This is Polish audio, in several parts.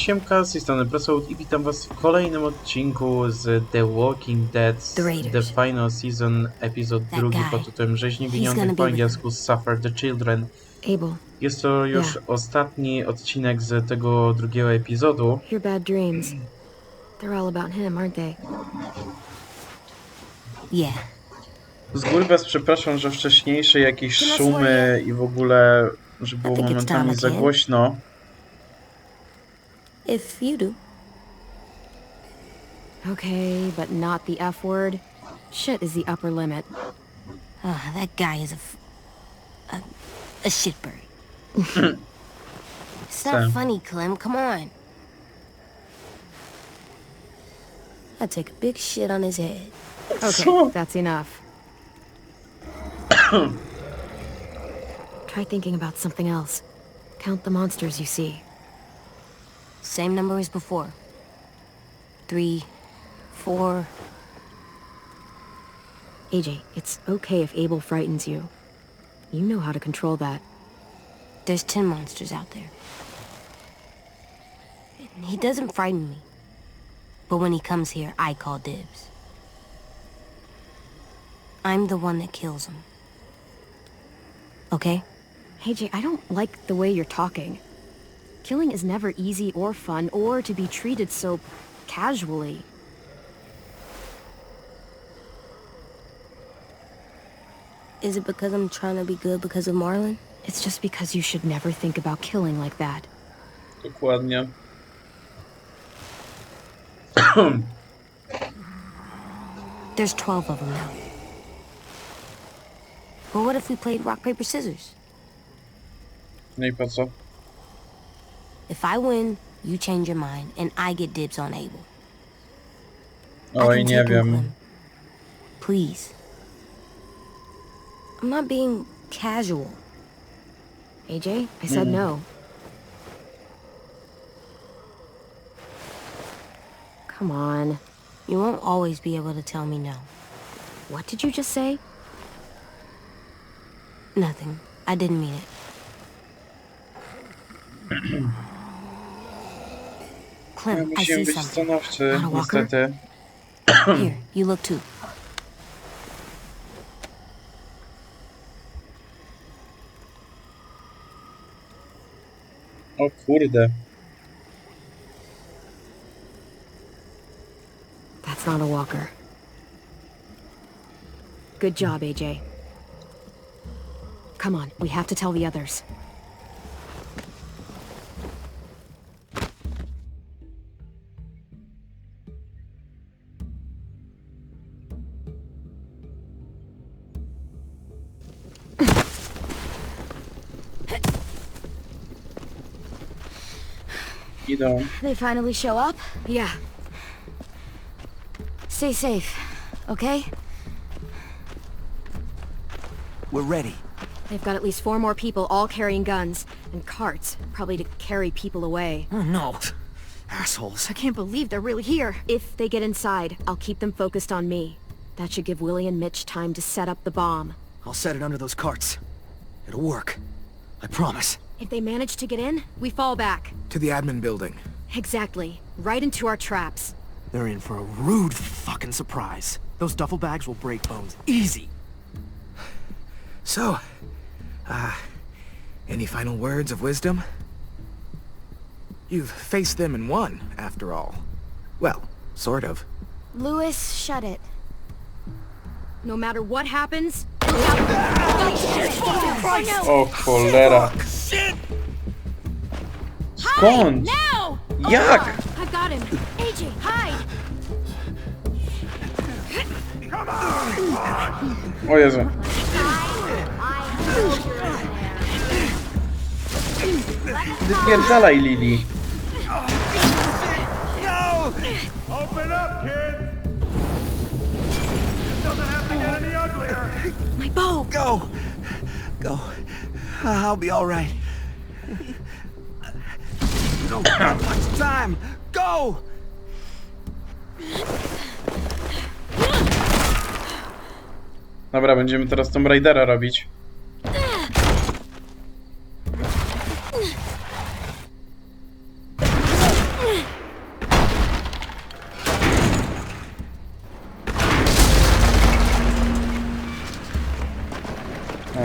Siemka, z tej strony i witam was w kolejnym odcinku z The Walking Dead The Final Season, epizod drugi pod tytułem Rzeźni Winionych po angielsku Suffer the Children. Jest to już ostatni odcinek z tego drugiego epizodu. your bad dreams. They're all about him, aren't they? Yeah. Z góry was przepraszam, że wcześniejsze jakieś szumy i w ogóle, że było momentami za głośno. If you do. Okay, but not the F word. Shit is the upper limit. Ah, that guy is a, f- a, a shitbird. it's not Sam. funny, Clem. Come on. I'd take a big shit on his head. Okay, that's enough. Try thinking about something else. Count the monsters you see. Same number as before. Three, four. AJ, it's okay if Abel frightens you. You know how to control that. There's ten monsters out there. He doesn't frighten me. But when he comes here, I call dibs. I'm the one that kills him. Okay? AJ, I don't like the way you're talking. Killing is never easy or fun or to be treated so casually. Is it because I'm trying to be good because of Marlin? It's just because you should never think about killing like that. Dokładnie. There's 12 of them now. But what if we played rock, paper, scissors? No i po co? If I win, you change your mind, and I get dibs on Abel. I Oj, nie wiem. Please. I'm not being casual. AJ, I said Mm. no. Come on. You won't always be able to tell me no. What did you just say? Nothing. I didn't mean it. Clem, I see something. Not a walker? niestety. Here, you look too. O kurde. That's not a walker. Good job, AJ. Come on, we have to tell the others. Idą. They finally show up? Yeah. Stay safe, okay? We're ready. They've got at least four more people all carrying guns and carts, probably to carry people away. Oh no. Assholes. I can't believe they're really here. If they get inside, I'll keep them focused on me. That should give Willie and Mitch time to set up the bomb. I'll set it under those carts. It'll work. I promise. If they manage to get in, we fall back. To the admin building. Exactly. Right into our traps. They're in for a rude fucking surprise. Those duffel bags will break bones. Easy. So, uh, any final words of wisdom? You've faced them and won, after all. Well, sort of. Lewis, shut it. No matter what happens, we have O cholera. Skąd? Now! Oh, Jak? I got him. AJ, hide! Come on. O Jezu. Wypierdalaj Lili. Open up, kids! This doesn't have to get any uglier! My bow! Go! Go. I'll be alright. so much time. Go! Dobra, będziemy teraz Tomb Raidera robić.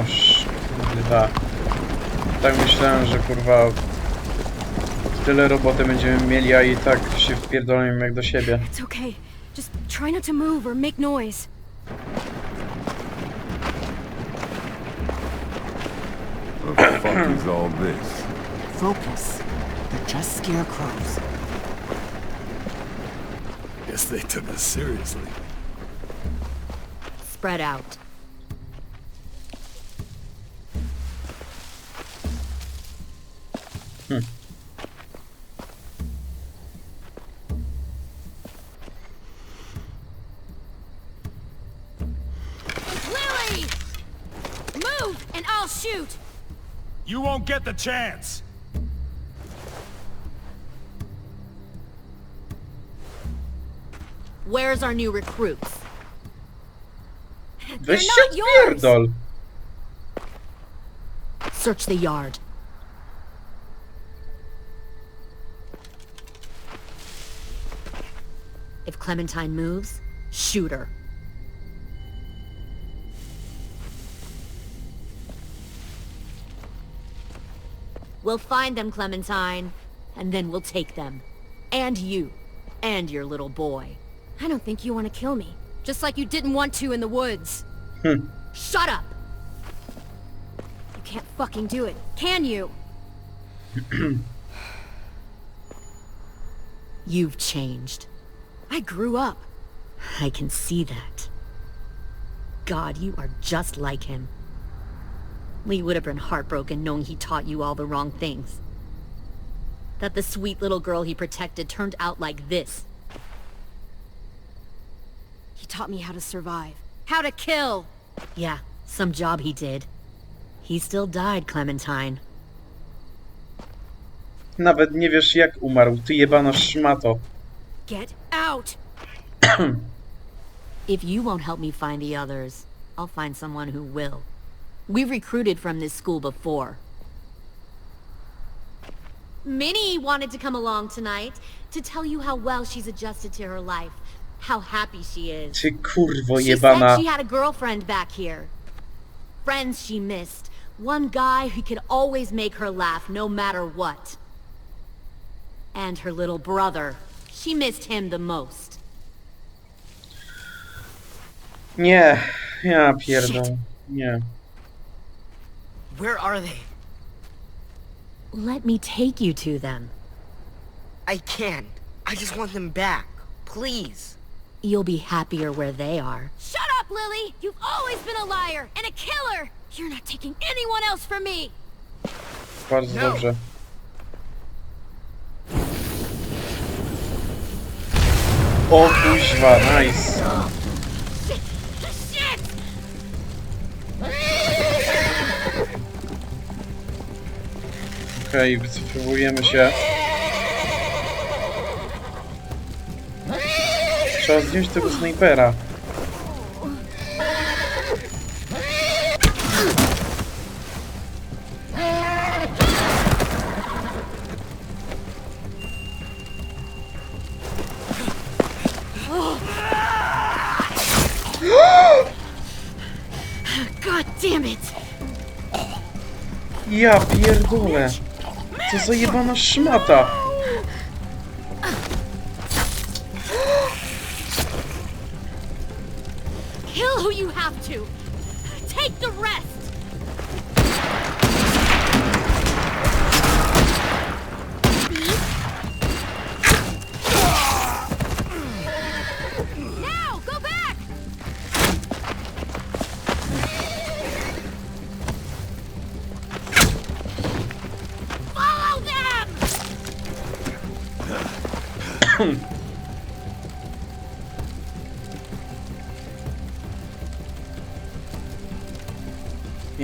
Oż, kurwa. Tak myślałem, że kurwa Tyle roboty będziemy mieli, a i tak się wpierdolimy jak do siebie. It's okay. Just try not to move or make noise. The fuck is all this? Focus. They're just scarecrows. Guess they took us seriously. Spread out. Won't get the chance! Where's our new recruits? Weź się not yours. pierdol! Search the yard. If Clementine moves, shoot her. We'll find them, Clementine, and then we'll take them. And you. And your little boy. I don't think you want to kill me. Just like you didn't want to in the woods. Hmm. Shut up! You can't fucking do it, can you? You've changed. I grew up. I can see that. God, you are just like him. Lee would have been heartbroken knowing he taught you all the wrong things. That the sweet little girl he protected turned out like this. He taught me how to survive. How to kill! Yeah, some job he did. He still died, Clementine. Nawet nie wiesz jak umarł, ty jebana szmato. Get out! If you won't help me find the others, I'll find someone who will. We've recruited from this school before. Minnie wanted to come along tonight to tell you how well she's adjusted to her life, how happy she is. Ty kurwo She jebana. said she had a girlfriend back here. Friends she missed. One guy who could always make her laugh no matter what. And her little brother. She missed him the most. Nie, ja pierdol. Nie. Where are they? Let me take you to them. I can't. I just want them back. Please. You'll be happier where they are. Shut up, Lily! You've always been a liar and a killer! You're not taking anyone else from me! Bardzo No. dobrze. O kuźwa, nice. Okej, wycofujemy się. Trzeba zdjąć tego snajpera. God damn it! Ja pierdolę. Co za jebana szmata. Kill who you have to. Take the rest.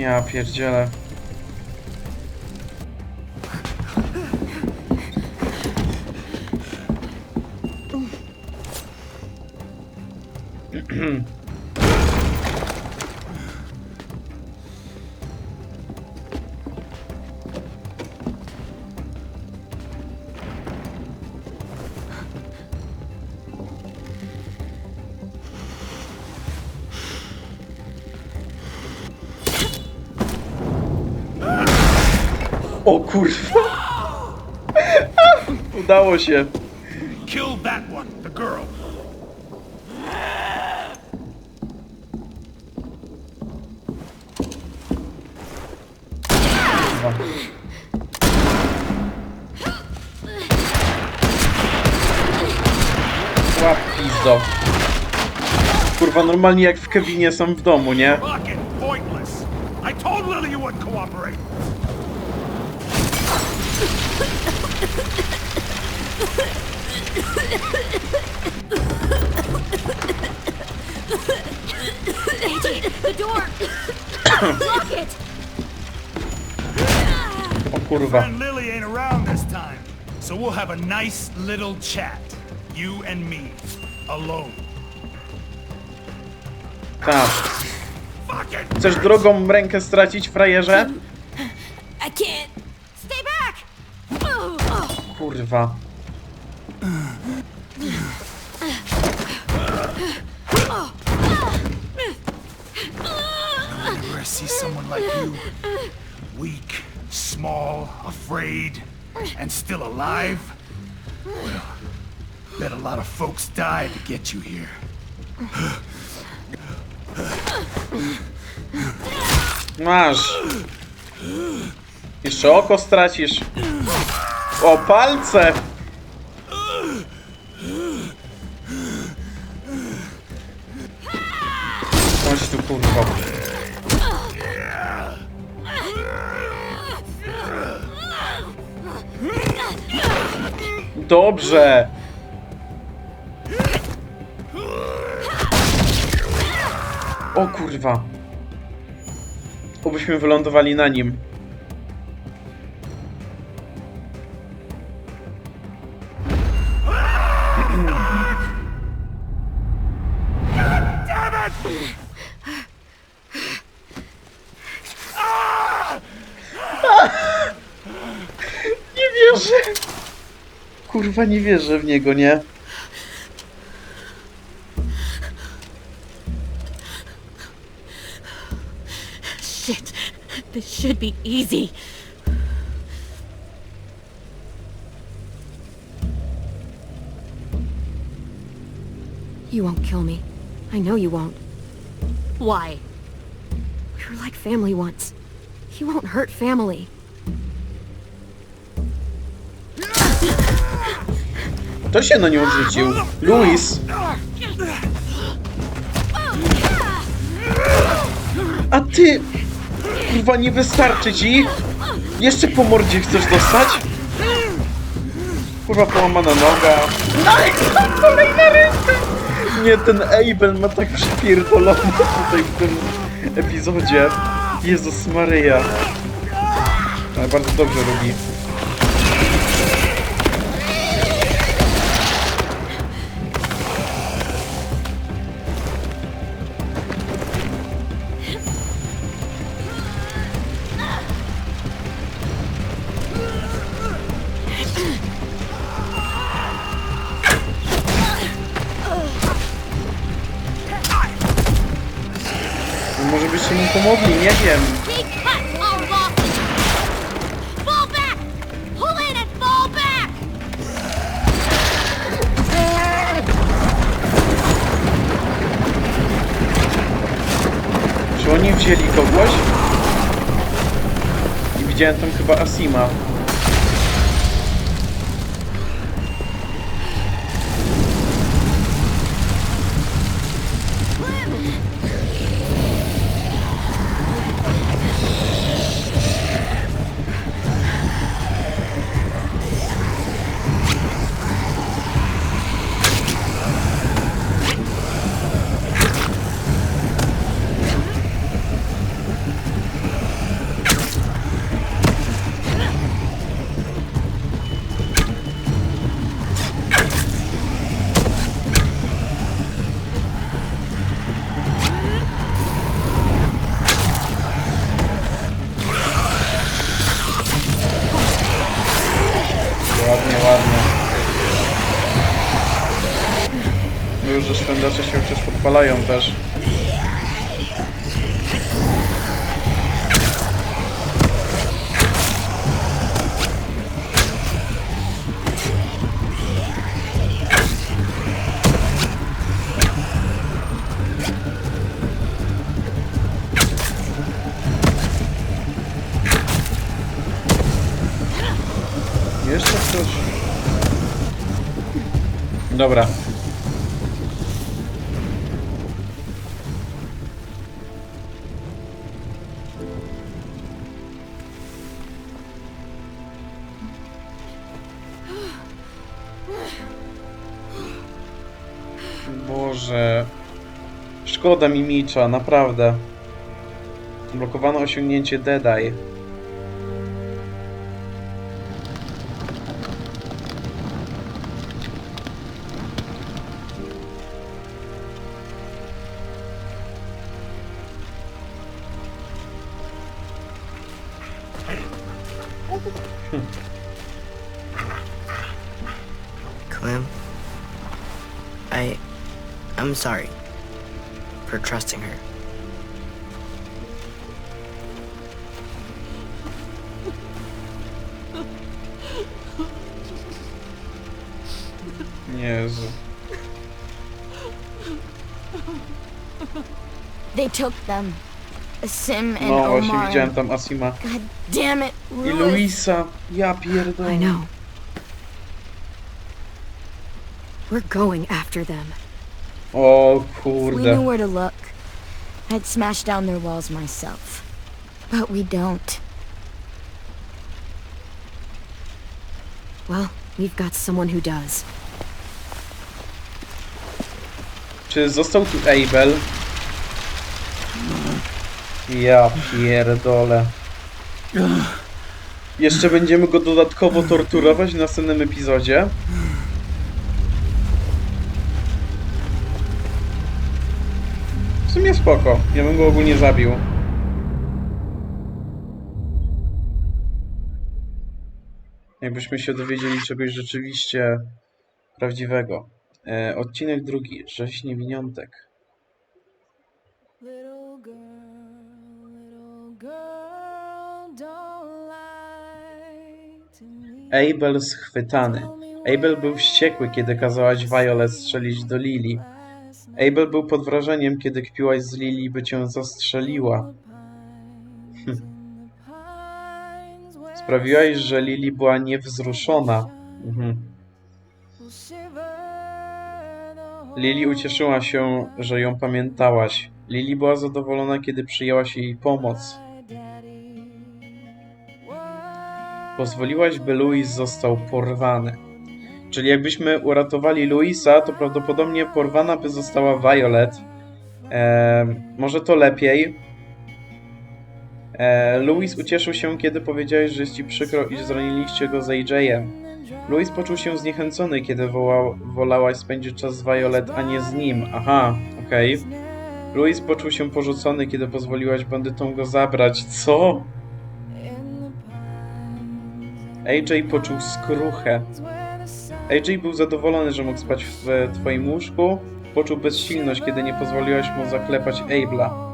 Ja pierdzielę. kurwa. Udało się. Kill that one, the girl. Łap pizdo. Kurwa, normalnie jak w Kevinie są w domu, nie? Fucking The door! Lock it! O kurwa. Lily ain't around this time. So we'll have a nice little chat. You and me. Alone. Tak. Chcesz drogą rękę stracić, frajerze? I can't. Stay back! Kurwa. Whenever I see someone like you, weak, small, afraid, and still alive, well, bet a lot of folks died to get you here. Masz. Jeszcze oko stracisz. O, palce! Kurwa. Dobrze. O kurwa. Obyśmy wylądowali na nim. Kurwa, nie wierzę w niego, nie? Shit. This should be easy. You won't kill me. I know you won't. Why? We were like family once. You won't hurt family. Kto się na nią odrzucił? Luis. A ty... Kurwa, nie wystarczy ci? Jeszcze po mordzie chcesz dostać? Kurwa, połamana noga. Nice! Kolejna ręka! Nie, ten Abel ma tak przypierdolone tutaj w tym epizodzie. Jezus Maryja. Ale bardzo dobrze robi. Widziałem tam chyba Asima. strzelają też. Jeszcze coś. Dobra, Szkoda mi Micza, naprawdę. Blokowano osiągnięcie Deadeye. Clem, I. I'm sorry for trusting her. Jezu. They took them. Sim and No właśnie Omar. widziałem tam Asima. God damn it, I Ruiz. Luisa. Ja pierdolę. I know. We're going after them. O We knew kurde. where to look. I'd smash down their walls myself. But we don't. Well, we've got someone who does. Czy został tu Abel? Ja pierdolę. Jeszcze będziemy go dodatkowo torturować w następnym epizodzie. Spoko. Ja bym go ogólnie zabił. Jakbyśmy się dowiedzieli czegoś rzeczywiście prawdziwego. E, odcinek drugi. Rzeź niewiniątek. Little girl, little girl. Abel schwytany. Abel był wściekły, kiedy kazałaś Violet strzelić do Lili. Abel był pod wrażeniem, kiedy kpiłaś z Lili, by cię zastrzeliła. Hm. Sprawiłaś, że Lili była niewzruszona. Mhm. Lili ucieszyła się, że ją pamiętałaś. Lili była zadowolona, kiedy przyjęłaś jej pomoc. Pozwoliłaś, by Louis został porwany. Czyli jakbyśmy uratowali Louisa, to prawdopodobnie porwana by została Violet. Może to lepiej. Eee, Louis ucieszył się, kiedy powiedziałeś, że jest ci przykro, iż zraniliście go z AJ-em. Louis poczuł się zniechęcony, kiedy wołał, wolałaś spędzić czas z Violet, a nie z nim. Aha, okej. Louis poczuł się porzucony, kiedy pozwoliłaś bandytom go zabrać. Co? AJ poczuł skruchę. AJ był zadowolony, że mógł spać w twoim łóżku. Poczuł bezsilność, kiedy nie pozwoliłaś mu zaklepać Abla.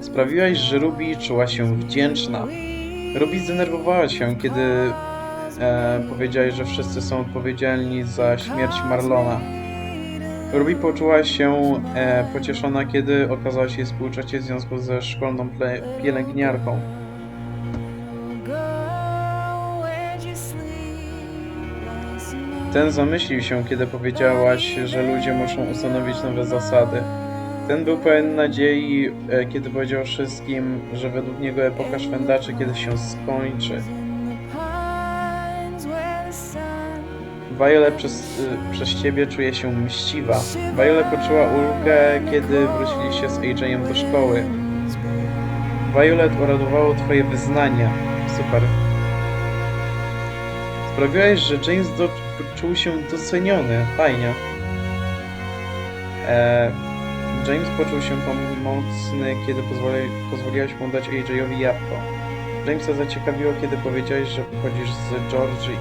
Sprawiłaś, że Ruby czuła się wdzięczna. Ruby zdenerwowała się, kiedy e, powiedziałeś, że wszyscy są odpowiedzialni za śmierć Marlona. Ruby poczuła się e, pocieszona, kiedy okazała się współczucie w związku ze szkolną pielęgniarką. Ten zamyślił się, kiedy powiedziałaś, że ludzie muszą ustanowić nowe zasady. Ten był pełen nadziei, e, kiedy powiedział wszystkim, że według niego epoka szwędaczy kiedy się skończy. Violet przez, y, przez ciebie czuje się mściwa. Violet poczuła ulgę, kiedy wróciliście z AJ-em do szkoły. Violet uradowało twoje wyznanie. Super. Sprawiłeś, że James do, czuł się doceniony. Fajnie. E, James poczuł się pomocny, kiedy pozwoli, pozwoliłaś mu dać AJ-owi jabłko. Jamesa zaciekawiło, kiedy powiedziałeś, że pochodzisz z Georgii.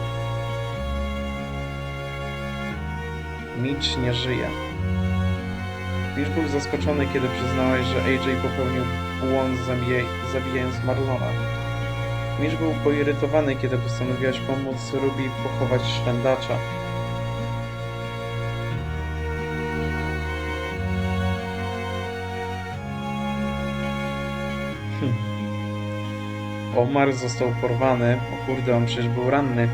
Mitch nie żyje. Mitch był zaskoczony, kiedy przyznałeś, że AJ popełnił błąd zabijaj, zabijając Marlona. Mitch był poirytowany, kiedy postanowiłaś pomóc Ruby pochować szwendacza. Omar został porwany. O kurde, on przecież był ranny.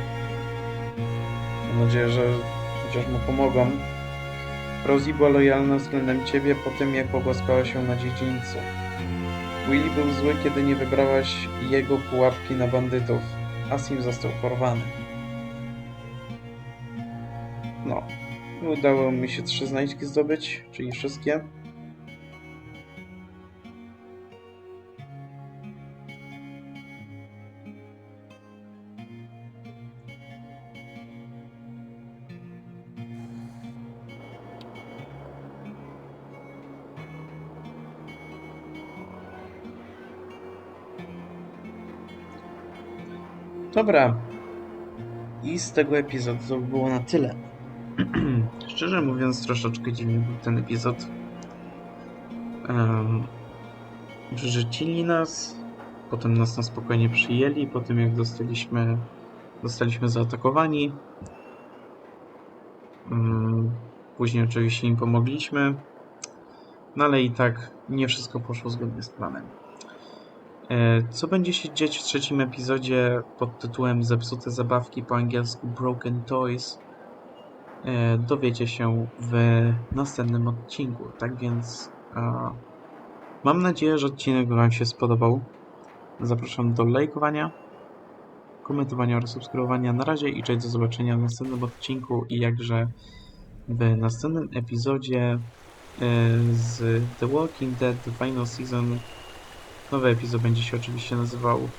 Mam nadzieję, że chociaż mu pomogą. Rosie była lojalna względem ciebie po tym, jak pogłaskała się na dziedzińcu. Willy był zły, kiedy nie wybrałaś jego pułapki na bandytów. Asim został porwany. No. Udało mi się trzy znajdźki zdobyć, czyli wszystkie. Dobra. I z tego epizodu było na tyle. Szczerze mówiąc, troszeczkę dziwny był ten epizod. Um, nas, potem nas na spokojnie przyjęli, po tym jak dostaliśmy, zostaliśmy zaatakowani. Um, później oczywiście im pomogliśmy. No ale i tak nie wszystko poszło zgodnie z planem. E, Co będzie się dziać w trzecim epizodzie pod tytułem Zepsute zabawki po angielsku Broken Toys? e, Dowiecie się w następnym odcinku. Tak więc a, mam nadzieję, że odcinek Wam się spodobał. Zapraszam do lajkowania, komentowania oraz subskrybowania. Na razie i cześć do zobaczenia w następnym odcinku i jakże w następnym epizodzie e, z The Walking Dead The Final Season Nowy epizod będzie się oczywiście nazywał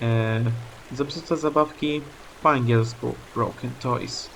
e, Zepsute zabawki po angielsku Broken Toys.